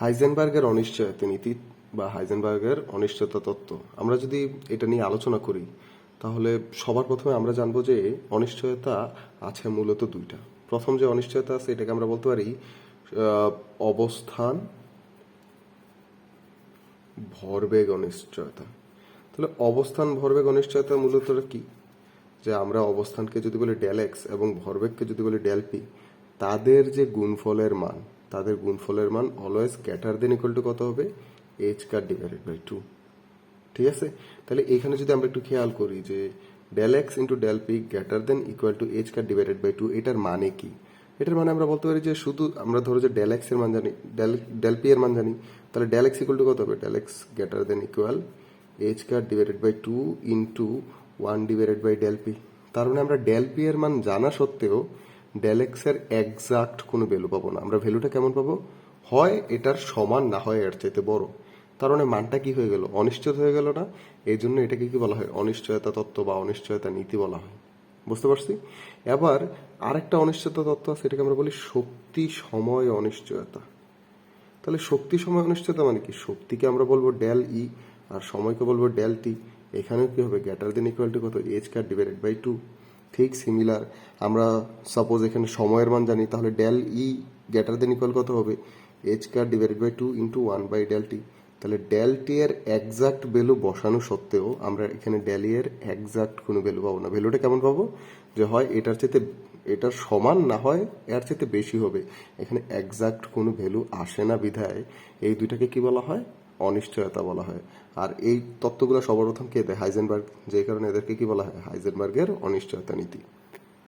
হাইজেনবার্গের অনিশ্চয়তা নীতি বা হাইজেনবার্গের অনিশ্চয়তা তত্ত্ব। আমরা যদি এটা নিয়ে আলোচনা করি, তাহলে সবার প্রথমে আমরা জানব যে অনিশ্চয়তা আছে মূলত দুইটা। প্রথম যে অনিশ্চয়তা আছে, এটাকে আমরা বলতে পারি অবস্থান, ভরবেগ অনিশ্চয়তা। তাহলে অবস্থান, ভরবেগ অনিশ্চয়তা মূলত কি? যে আমরা অবস্থানকে যদি বলি ডেল এক্স এবং ভরবেগকে যদি বলি ডেল পি তাদের যে গুণফলের মান, তাদের গুণফলের মান always greater than equal to কত হবে? H bar divided by two ঠিক আছে? তাহলে এখানে যদি আমরা একটু খেয়াল করি যে del x into del p greater than equal to h bar divided by two এটার মানে কি? এটার মানে আমরা বলতে পারি যে শুধু আমরা ধরো যে ডেল এক্সের মান জানি ডেল ডেল পি এর মান জানি, তাহলে ডেল এক্স ইকুয়াল টু কত হবে? Del x greater than equal h bar divided by two into one divided by del p তার মানে আমরা ডেল পি এর মান জানা সত্ত্বেও ডেল এক্সের এক্সাক্ট কোনো ভ্যালু পাবো না। আমরা ভ্যালুটা কেমন পাবো? হয় এটার সমান না হয় এর চাইতে বড়। তার মানে মানটা কি হয়ে গেল? অনিশ্চিত হয়ে গেল না? এই জন্য এটাকে কি বলা হয়? অনিশ্চয়তা তত্ত্ব বা অনিশ্চয়তা নীতি বলা হয়। বুঝতে পারছি? এবার আরেকটা অনিশ্চয়তা তত্ত্ব আছে, এটাকে আমরা বলি শক্তি সময় অনিশ্চয়তা। তাহলে শক্তি সময় অনিশ্চয়তা মানে কি? শক্তিকে আমরা বলব ডেল ই আর সময়কে বলব ডেল টি এখানেও কি হবে? গ্যাটার দেন ইকুয়াল টু কত? H bar divided by two ঠিক সিমিলার আমরা সাপোজ এখানে সময়ের মান জানি, তাহলে ডেল ই গ্যাটার দেন ইকুয়াল কত হবে? H bar divided by two into one by del t তাহলে ডেল টি এর এক্সাক্ট ভ্যালু বসানো সত্ত্বেও আমরা এখানে ডেল ই এর এক্সাক্ট কোনো ভ্যালু পাবো না। ভ্যালুটা কেমন পাবো? যে হয় এটার চাইতে, এটার সমান না হয়, এর চাইতে বেশি হবে। এখানে এক্সাক্ট কোনো ভ্যালু আসে না বিধায় এই দুইটাকে কি বলা হয়? অনিশ্চয়তা বলা হয়। আর এই তত্ত্বগুলো সর্বপ্রথম কে দেয়? হাইজেনবার্গ। যে কারণে এদেরকে কি বলা হয়? হাইজেনবার্গের অনিশ্চয়তা নীতি।